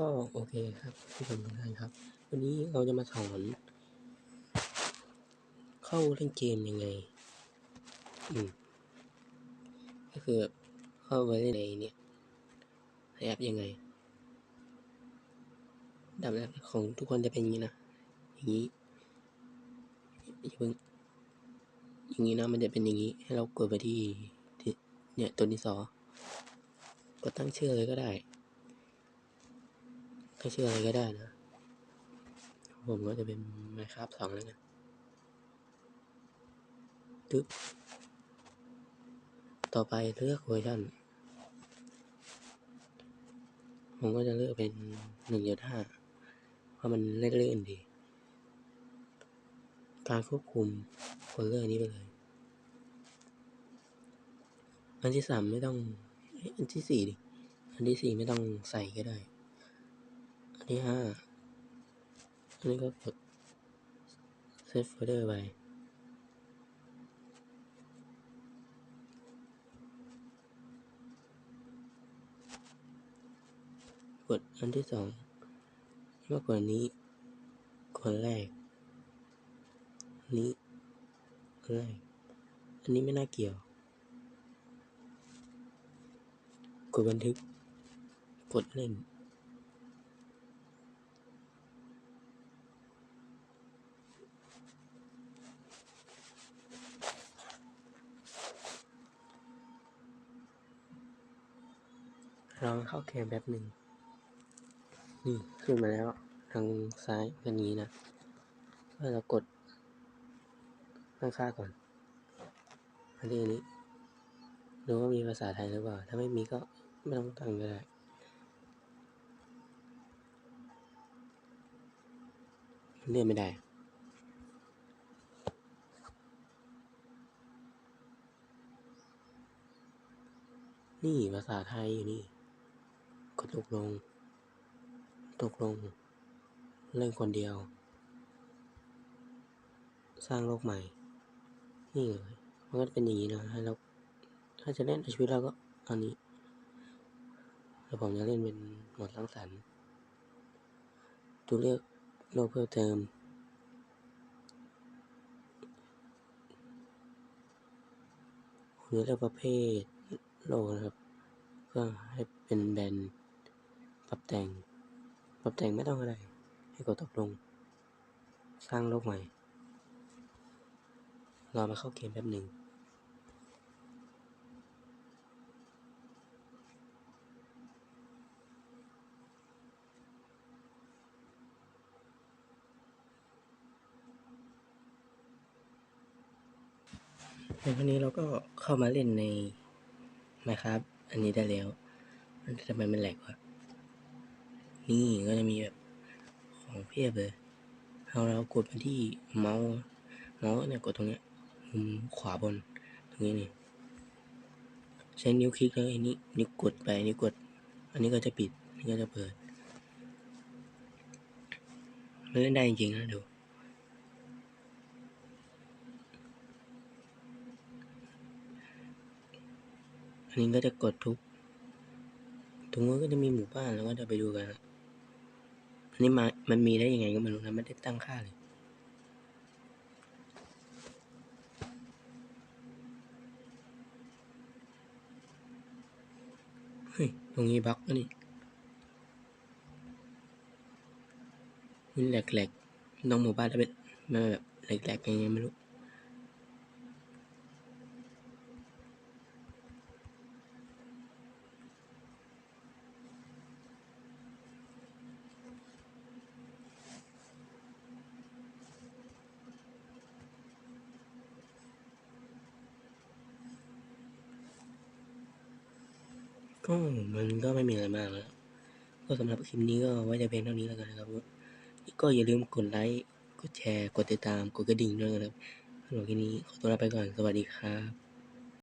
ก็โอเคครับผู้ชมทุกท่านครับ วันนี้เราจะมาสอน เข้าเล่นเกมยังไง อืมก็คือแบบเข้าไปเล่นในเนี่ยในแอปยังไงดับแรกของทุกคนจะเป็นอย่างนี้นะอย่างนี้อย่าเพิ่งอย่างนี้นะมันจะเป็นอย่างนี้ ให้เรากดไปที่ที่เนี่ยตัวที่สอกดตั้งชื่ออะไรก็ได้ ตั้ชื่ออะไรก็ได้นะ ผมก็จะเป็น Minecraft สองแล้วกันตึ๊บต่อไปเลือกเวอร์ชันผมก็จะเลือกเป็นหนึ่งจุดห้าเพราะมันเลื่อนๆดี การควบคุมคนเลือกอันนี้ไปเลย อันที่สามไม่ต้อง อันที่สี่ดิ อันที่สี่ไม่ต้องใส่ก็ได้ นที่ห้าอันนี้ก็กด save folder ไปกดอันที่สองก็กดอันนี้กดแรก นี้แรก อันนี้ไม่น่าเกี่ยว กดบันทึก กดเล่น เราเข้าเกมแป๊บหนึ่งนี่ขึ้นมาแล้วทางซ้ายเป็นนี้นะก็เรากดข้างๆก่อนอันนี้อันนี้ดูว่ามีภาษาไทยหรือเปล่า ถ้าไม่มีก็ไม่ต้องตั้งก็ได้เลื่อนไม่ได้นี่ภาษาไทยอยู่นี่ กดตกลง ตกลง เล่นคนเดียว สร้างโลกใหม่ นี่เลยมันก็เป็นอย่างนี้นะให้เราถ้าจะเล่นในชีวิตเราก็อันนี้แล้วผมจะเล่นเป็นหมดสร้งสรรค์ตัวเลือกโลกเพิ่มเติมคุณจะเลือกประเภทโลกนะครับ ก็ให้เป็นแบน ปรับแต่ง ปรับแต่งไม่ต้องอะไร ให้กดตกลง สร้างโลกใหม่รอมาเข้าเกมแป๊บหนึ่งในวันนี้เราก็เข้ามาเล่นใน Minecraft อันนี้ได้แล้ว มันทำไมมันแหลกวะ นี่ก็จะมีแบบของเพียบเลยเอาเรากดไปที่เมาส์เมาส์เนี่ยกดตรงเนี้ยมุมขวาบนตรงนี้นี่ใช้นิ้วคลิกแล้วอันนี้นิ้วกดไปนิ้วกด อันนี้ก็จะปิดอันนี้ก็จะเปิดมันเล่นได้จริงๆนะดูอันนี้ก็จะกดทุก ตรงนู้นก็จะมีหมู่บ้านแล้วก็จะไปดูกันนะ อันนี้มามันมีได้ยังไงก็ไม่รู้นะไม่ได้ตั้งค่าเลยเฮ้ยตรงนี้บล็อกแล้นี่มันแหลกๆน้องหมู่บ้านจะเป็นมันแบบแหลกๆยังไงไม่รู้ ก็มันก็ไม่มีอะไรมากแล้วก็สำหรับคลิปนี้ก็ไว้แต่เพียงเท่านี้แล้วกันนะครับ ก็อย่าลืมกดไลค์ กดแชร์ กดติดตาม กดกระดิ่งด้วยนะครับสำหรับคลิปนี้ขอตัวลาไปก่อน สวัสดีครับ